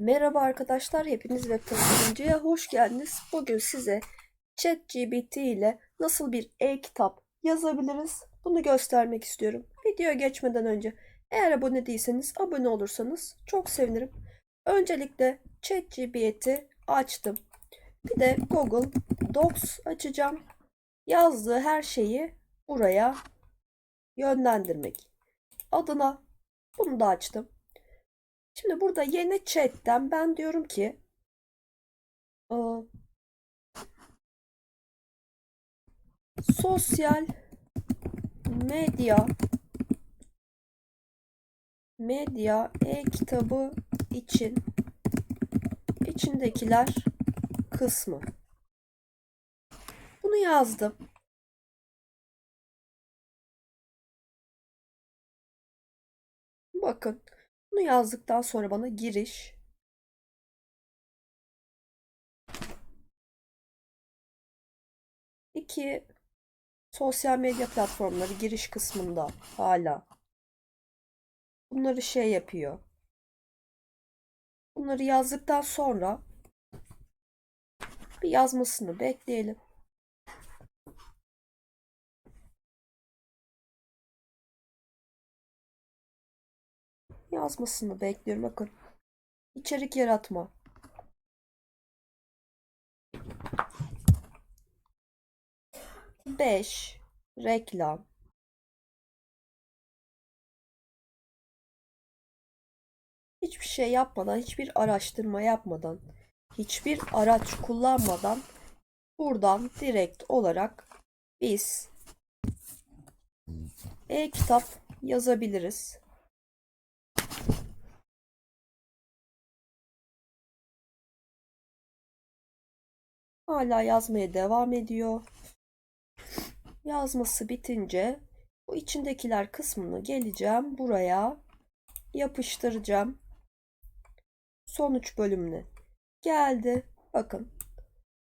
Merhaba arkadaşlar, hepiniz web tasarımcıya hoş geldiniz. Bugün size ChatGPT ile nasıl bir e-kitap yazabiliriz bunu göstermek istiyorum. Videoya geçmeden önce eğer abone değilseniz abone olursanız çok sevinirim. Öncelikle ChatGPT'i açtım. Bir de Google Docs açacağım. Yazdığı her şeyi buraya yönlendirmek adına bunu da açtım. Şimdi burada yeni chat'ten ben diyorum ki ıı, sosyal medya medya e-kitabı için içindekiler kısmı. Bunu yazdım. Bakın bunu yazdıktan sonra bana giriş iki sosyal medya platformları giriş kısmında hala bunları şey yapıyor. Bunları yazdıktan sonra bir yazmasını bekleyelim. Yazmasını bekliyorum. Bakın. İçerik yaratma. Beş. Reklam. Hiçbir şey yapmadan, hiçbir araştırma yapmadan, hiçbir araç kullanmadan buradan direkt olarak biz e-kitap yazabiliriz. Hala yazmaya devam ediyor. Yazması bitince bu içindekiler kısmını geleceğim buraya yapıştıracağım. Sonuç bölümüne geldi. Bakın.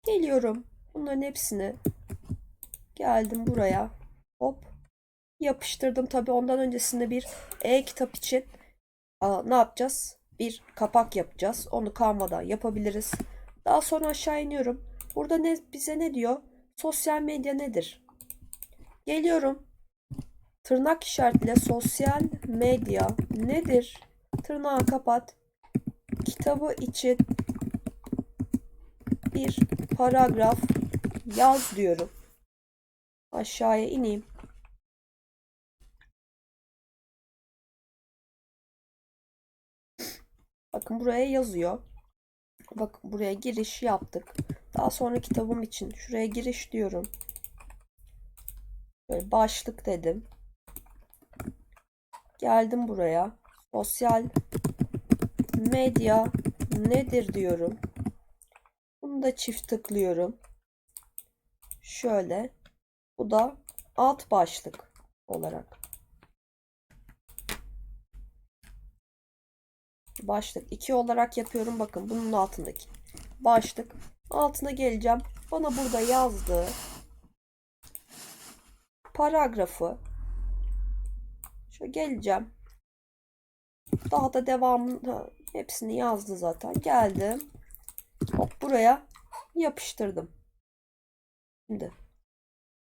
Geliyorum. Bunların hepsini geldim buraya. Hop. Yapıştırdım. Tabii ondan öncesinde bir e-kitap için aa, ne yapacağız? Bir kapak yapacağız. Onu Canva'da yapabiliriz. Daha sonra aşağı iniyorum. Burada ne bize ne diyor? Sosyal medya nedir? Geliyorum. Tırnak işaretiyle sosyal medya nedir? Tırnağı kapat. Kitabı için bir paragraf yaz diyorum. Aşağıya ineyim. Bakın buraya yazıyor. Bakın buraya giriş yaptık. Daha sonra kitabım için şuraya giriş diyorum. Böyle başlık dedim. Geldim buraya. Sosyal medya nedir diyorum. Bunu da çift tıklıyorum. Şöyle. Bu da alt başlık olarak. Başlık 2 olarak yapıyorum. Bakın bunun altındaki başlık. Altına geleceğim. Bana burada yazdığı paragrafı şöyle geleceğim. Daha da devamını hepsini yazdı zaten. Geldim. Hop buraya yapıştırdım. Şimdi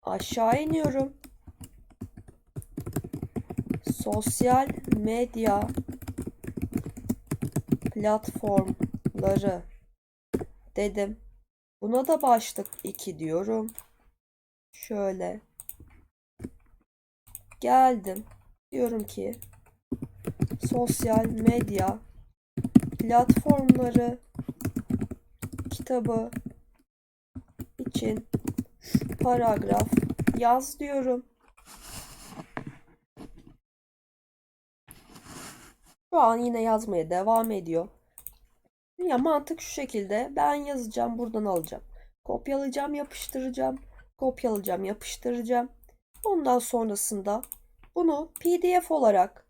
aşağı iniyorum. Sosyal medya platformları dedim. Buna da başlık 2 diyorum. Şöyle geldim. Diyorum ki sosyal medya platformları kitabı için paragraf yaz diyorum. Şu an yine yazmaya devam ediyor. Ya mantık şu şekilde. Ben yazacağım, buradan alacağım. Kopyalayacağım, yapıştıracağım. Kopyalayacağım, yapıştıracağım. Ondan sonrasında bunu PDF olarak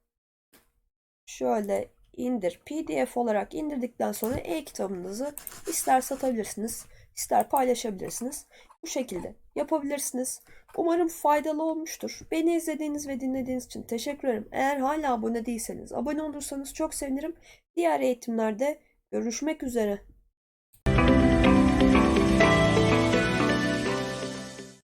şöyle indir. PDF olarak indirdikten sonra e-kitabınızı ister satabilirsiniz, ister paylaşabilirsiniz. Bu şekilde yapabilirsiniz. Umarım faydalı olmuştur. Beni izlediğiniz ve dinlediğiniz için teşekkür ederim. Eğer hala abone değilseniz, abone olursanız çok sevinirim. Diğer eğitimlerde Görüşmek üzere.